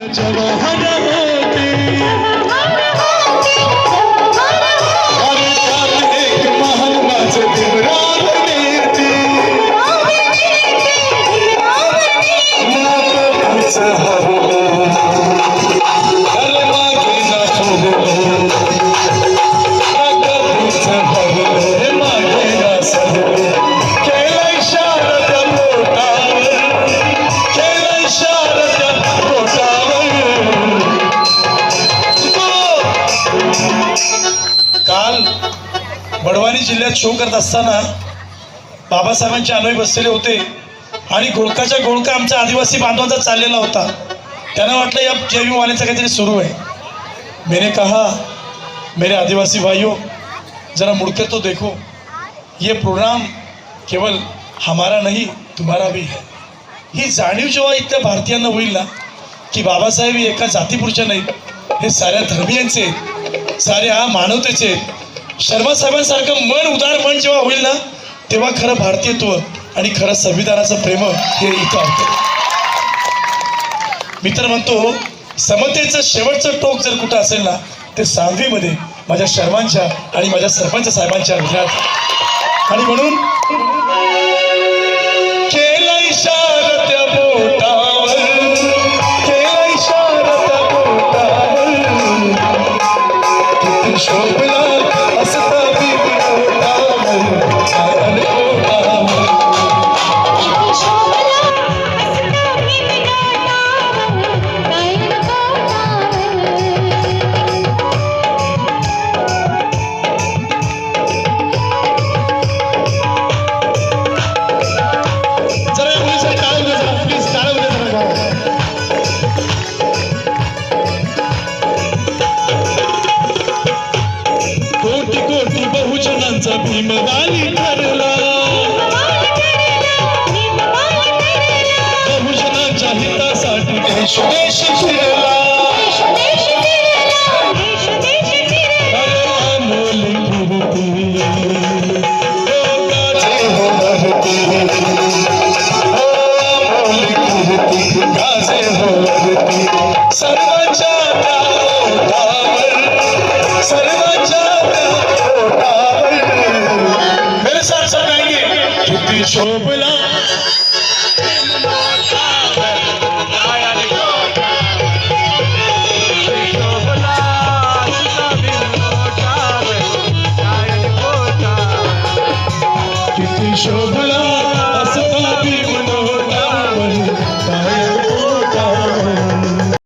जवाहर होते। काल बडवानी जिल्ह्यात शो करत असताना बाबासाहेबांचे अनुयायी बसलेले होते आणि गोळकाच्या गोळका आमच्या आदिवासी बांधवांचा चाललेला होता. त्यांना वाटलं या जैविकवाल्यांचं काहीतरी सुरू आहे. मैंने कहा मेरे आदिवासी भाइयों जरा मुड़कर तो देखो. ये प्रोग्राम केवल हमारा नहीं तुम्हारा भी है. ही जाणीव जेव्हा इथल्या भारतीयांना होईल ना की बाबासाहेब हे एका जातीपुरच्या नाही हे साऱ्या धर्मियांचे आहेत. साऱ्या मानवतेचे शर्मा साहेबांसारखं मन उदार मन जेव्हा होईल ना तेव्हा खरं भारतीयत्व आणि खरं संविधानाचं प्रेम हे इथं होतं मी तर म्हणतो समतेचं शेवटचं टोक जर कुठं असेल ना ते सांगवीमध्ये माझ्या शर्मांच्या आणि माझ्या सरपंच साहेबांच्या हृदयात आणि म्हणून ठरला बहुजनांच्या हितासाठी সবলা